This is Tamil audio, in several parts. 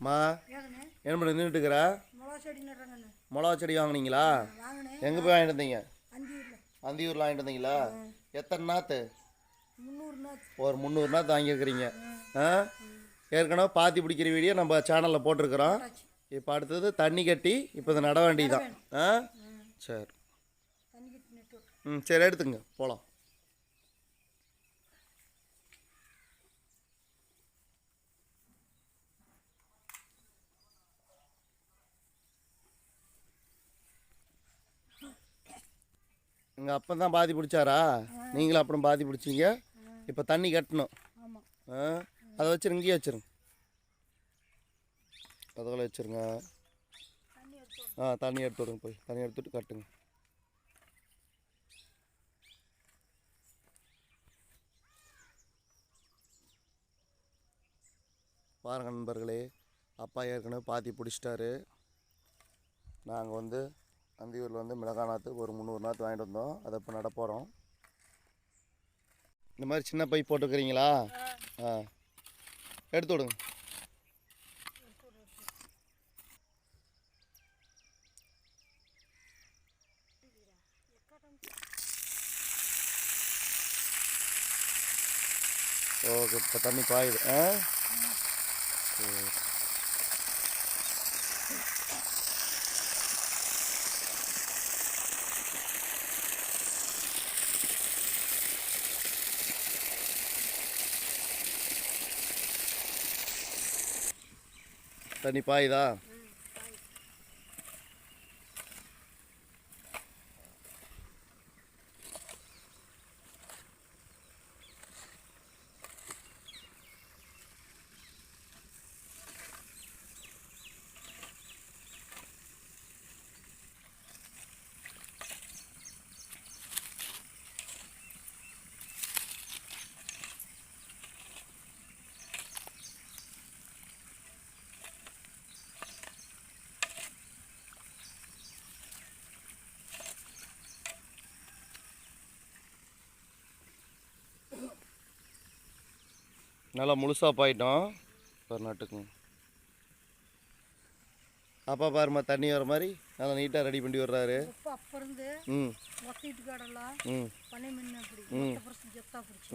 மா ஏங்கண்ணே என்ன பண்ண நின்றுட்டுக்கிறா மிளகா செடி நடுறாங்கண்ணே மிளகா செடி வாங்குனீங்களா? எங்கே போய் வாங்கிட்டு வந்தீங்க? அந்தியூரில். வாங்கிட்டு வந்தீங்களா? எத்தனை நாற்று ஒரு முந்நூறு நாற்று வாங்கியிருக்கிறீங்க. ஆ. ஏற்கனவே பாத்தி பிடிக்கிற வீடியோ நம்ம சேனலில் போட்டிருக்கிறோம். இப்போ அடுத்தது தண்ணி கட்டி இப்போ இதை நட வேண்டியதுதான். ஆ? சரி. ம் சரி எடுத்துங்க போகலாம் எங்கள் அப்பன் தான் பாதி பிடிச்சாரா? நீங்களும் அப்புறம் பாதி பிடிச்சிங்க. இப்போ தண்ணி கட்டணும். ஆ? அதை வச்சிருங்க இங்கேயே வச்சிருங்க அதுக்குள்ள வச்சிருங்க. ஆ தண்ணி எடுத்து விடுங்க போய். தண்ணி எடுத்துட்டு கட்டுங்க. பாருங்க நண்பர்களே அப்பா ஏற்கனவே பாத்தி பிடிச்சிட்டாரு. நாங்கள் வந்து அந்தியூரில் வந்து மிளகா நாற்று ஒரு முந்நூறு நாற்று வாங்கிட்டு வந்தோம். அதை இப்போ நட போகிறோம் இந்த மாதிரி சின்ன பை போட்டுக்கிறீங்களா? ஆ. எடுத்து விடுங்க. ஓகே இப்போ தண்ணி பாயுது. ஆ? சரி. தண்ணி பாயுதா? நல்லா முழுசாக பாயிட்டோம். ஒரு நட்டுக்குங்க. அப்பா பாரும்மா தண்ணி வர மாதிரி நல்லா நீட்டாக ரெடி பண்ணி இருந்து ம்.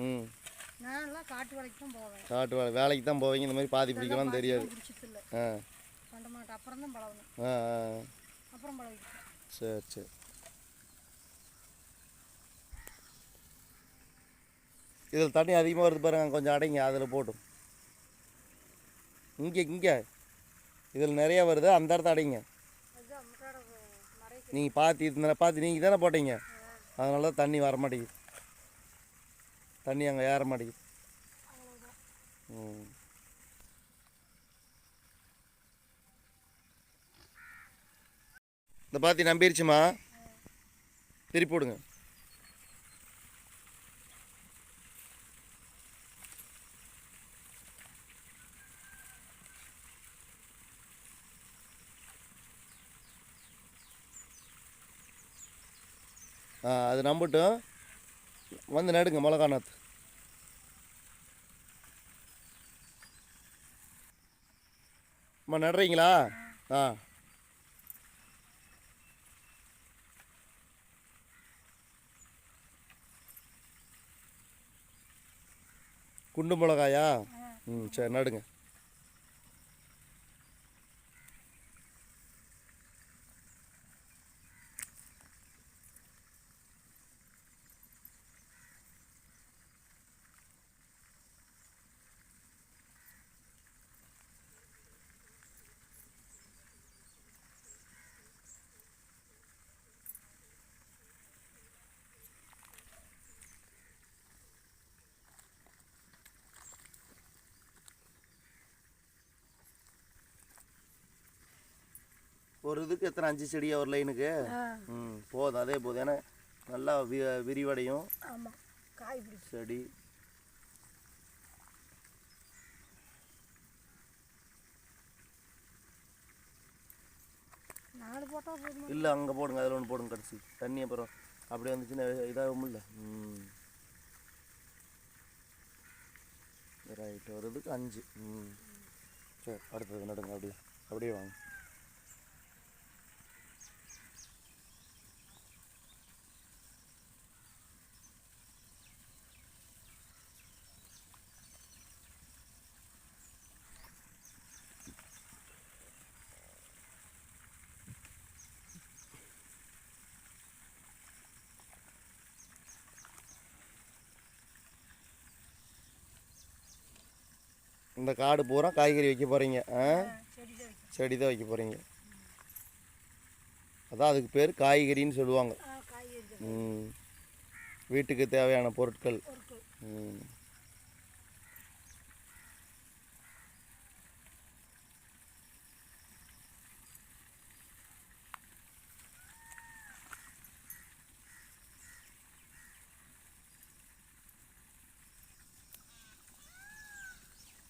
ம். காட்டு வேலை வேலைக்கு தான் போவீங்க இந்த மாதிரி பாதி பிடிக்கலாம் தெரியாது. ஆ. ஆ சரி சரி. இதில் தண்ணி அதிகமாக வருது பாருங்க கொஞ்சம் அடைங்க அதில் போட்டும். இங்கே இங்கே. இதில் நிறையா வருது அந்த இடத்த அடைங்க. நீங்கள் பார்த்து இதனால் பார்த்து நீங்கள் தானே போட்டீங்க? அதனால தான் தண்ணி வர மாட்டேங்குது. தண்ணி அங்கே ஏற மாட்டேங்குது. ம். இந்த பாத்தி நம்பிருச்சுமா? திருப்பி விடுங்க. அது நம்பட்டும். வந்து நடுங்க மிளகா நாற்று அம்மா நடுறீங்களா? ஆ. குண்டு மிளகாயா ம் சரி நடுங்க. ஒரு இதுக்கு எத்தனை அஞ்சு செடியா ஒரு லைனுக்கு? ம் போதும் அதே போதும். ஏன்னா நல்லா வி விரிவடையும். ஆமாம் காய் செடி. இல்லை அங்கே போடுங்க அதில் ஒன்று போடுங்க கடைசி. தண்ணி அப்புறம் அப்படியே வந்துச்சுன்னா இதாகும்ல. ம். ரைட் ஒரு இதுக்கு அஞ்சு. ம். சரி அடுத்தது நடுங்க அப்படியே அப்படியே வாங்க. இந்த காடு பூரா காய்கறி வைக்க போகிறீங்க ஆ? செடி தான் வைக்க போகிறீங்க அதான் அதுக்கு பேர் காய்கறின்னு சொல்லுவாங்க. ம். வீட்டுக்கு தேவையான பொருட்கள். ம்.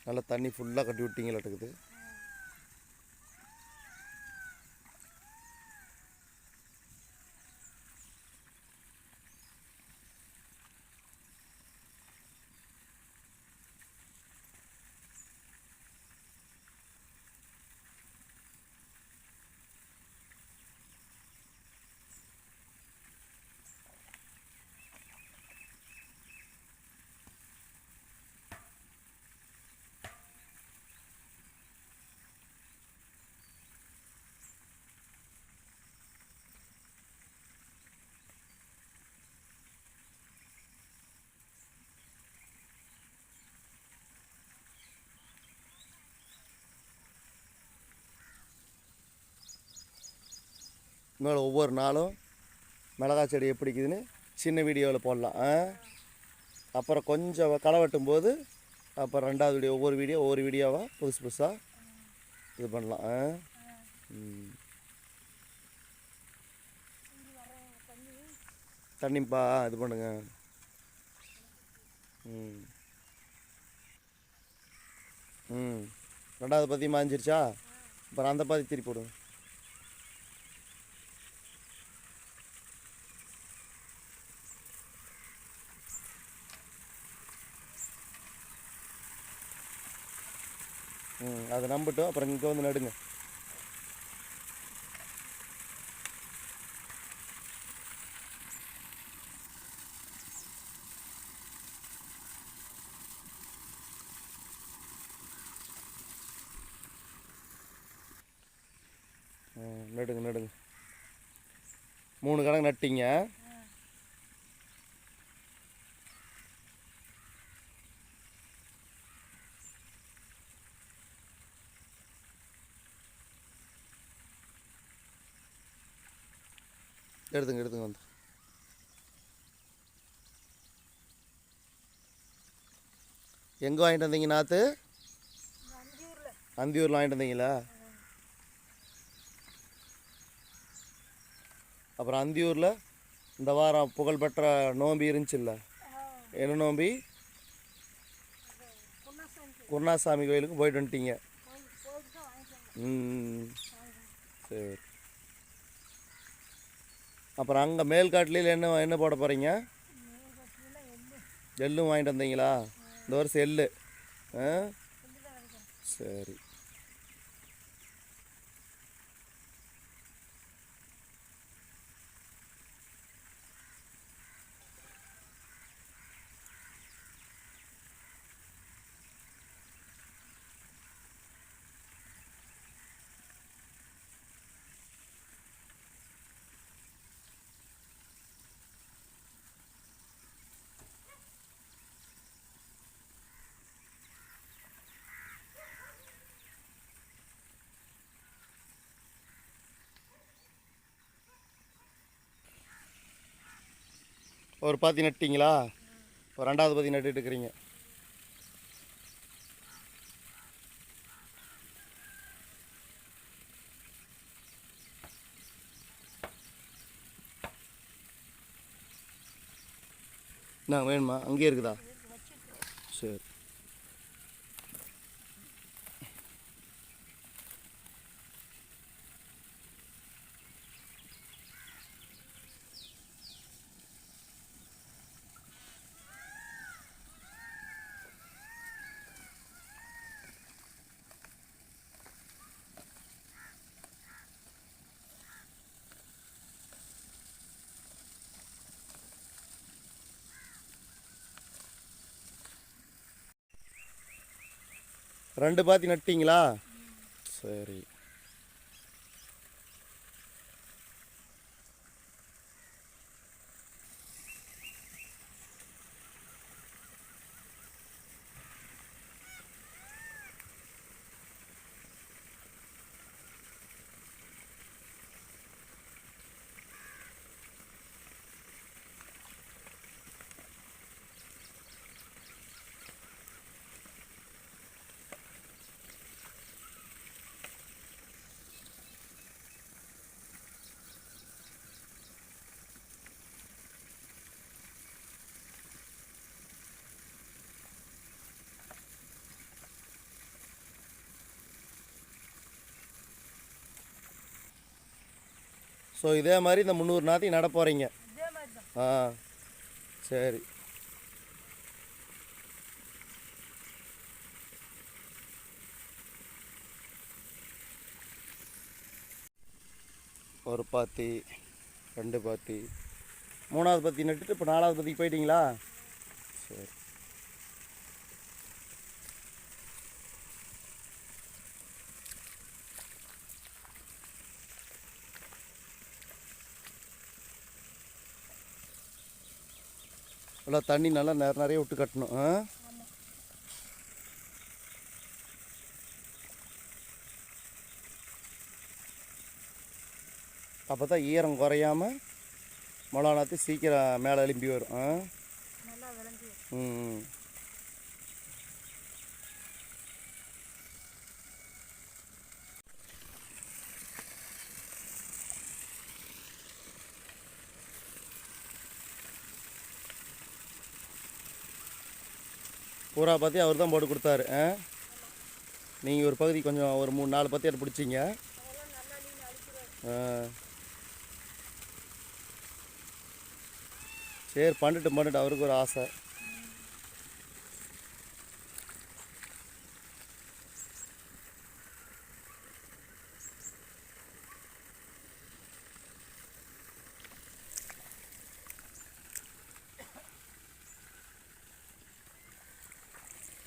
நல்லா தண்ணி ஃபுல்லாக கட்டி விட்டீங்களாட்டுக்குது மேலே ஒவ்வொரு நாளும் மிளகா செடி எப்படி இருக்குதுன்னு சின்ன வீடியோவில் போடலாம் ஆ? அப்புறம் கொஞ்சம் களை வெட்டும் போது அப்புறம் ரெண்டாவது வீடியோ ஒவ்வொரு வீடியோ ஒவ்வொரு வீடியோவாக புதுசு புதுசாக இது பண்ணலாம் ஆ? தண்ணிப்பா இது பண்ணுங்க. ம். ம். ரெண்டாவது பத்தி மாஞ்சிருச்சா? அப்புறம் அந்த பாதி திருப்பி போடுங்க ம் அதை நம்பிட்டோம். அப்புறம் இங்கே வந்து நடுங்க. ம், நடுங்க நடுங்க. மூணு கணக்கு நட்டிங்க. எடுத்துங்க எடுத்துங்க வந்து. எங்கே வாங்கிட்டு வந்தீங்க நாற்று அந்தியூரில். வாங்கிட்டு வந்தீங்களா? அப்புறம் அந்தியூரில் இந்த வாரம் புகழ்பெற்ற நோம்பி இருந்துச்சுல்ல? என்ன நோம்பி? குருணாசாமி கோயிலுக்கு போயிட்டு வந்துட்டீங்க. ம். சரி. அப்புறம் அங்கே மேல்காட்டிலையில் என்ன என்ன போட போகிறீங்க எள்ளும் வாங்கிட்டு வந்தீங்களா? இந்த வருஷம் எள்ளு. ஆ? சரி. ஒரு பாத்தி நட்டிங்களா இப்போ ரெண்டாவது பாத்தி நட்டுட்டு இருக்கிறீங்க. என்ன வேணுமா? அங்கேயே இருக்குதா சரி ரெண்டு பாத்தி நட்டிங்களா? சரி. ஸோ இதே மாதிரி இந்த முந்நூறு நாத்தையும் நட போகிறீங்க ஆ சரி. ஒரு பாத்தி ரெண்டு பாத்தி. மூணாவது பத்தி நட்டுட்டு இப்போ நாலாவது பத்திக்கு போயிட்டீங்களா? சரி. நல்லா தண்ணி நல்லா நிறைய நிறைய விட்டு கட்டணும் ஆ? அப்போ தான் ஈரம் குறையாம மிளகா நாற்று சீக்கிரம் மேலே எழும்பி வரும் ஆ. ம். பூரா பற்றி அவர் தான் போட்டு கொடுத்தாரு ஆ? நீங்கள் ஒரு பகுதி கொஞ்சம் ஒரு மூணு நாலு பத்தி எடுத்து பிடிச்சிங்க. ஆ. சரி பண்ணிட்டு பண்ணிட்டு அவருக்கு ஒரு ஆசை.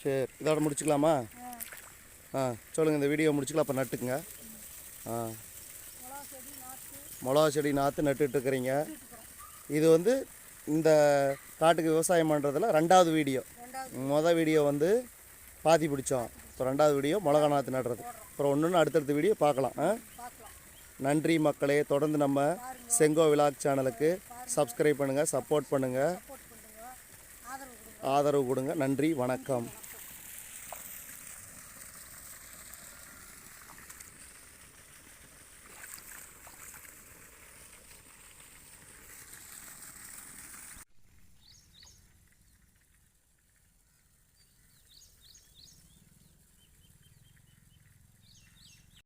சரி இதோட முடிச்சுக்கலாமா? ஆ சொல்லுங்கள் இந்த வீடியோ முடிச்சுக்கலாம் அப்போ நட்டுக்குங்க. ஆ. மிளகா செடி நாற்று மிளகா இருக்கிறீங்க இது வந்து இந்த காட்டுக்கு விவசாயம் பண்ணுறதுல ரெண்டாவது வீடியோ. மொதல் வீடியோ வந்து பாத்தி பிடிச்சோம். இப்போ ரெண்டாவது வீடியோ மிளகா நாற்று நடுறது. அப்புறம் ஒன்று ஒன்று அடுத்தடுத்த வீடியோ பார்க்கலாம். நன்றி மக்களே. தொடர்ந்து நம்ம செங்கோ விலாக் சேனலுக்கு சப்ஸ்கிரைப் பண்ணுங்கள் சப்போர்ட் பண்ணுங்கள் ஆதரவு கொடுங்க. நன்றி வணக்கம்.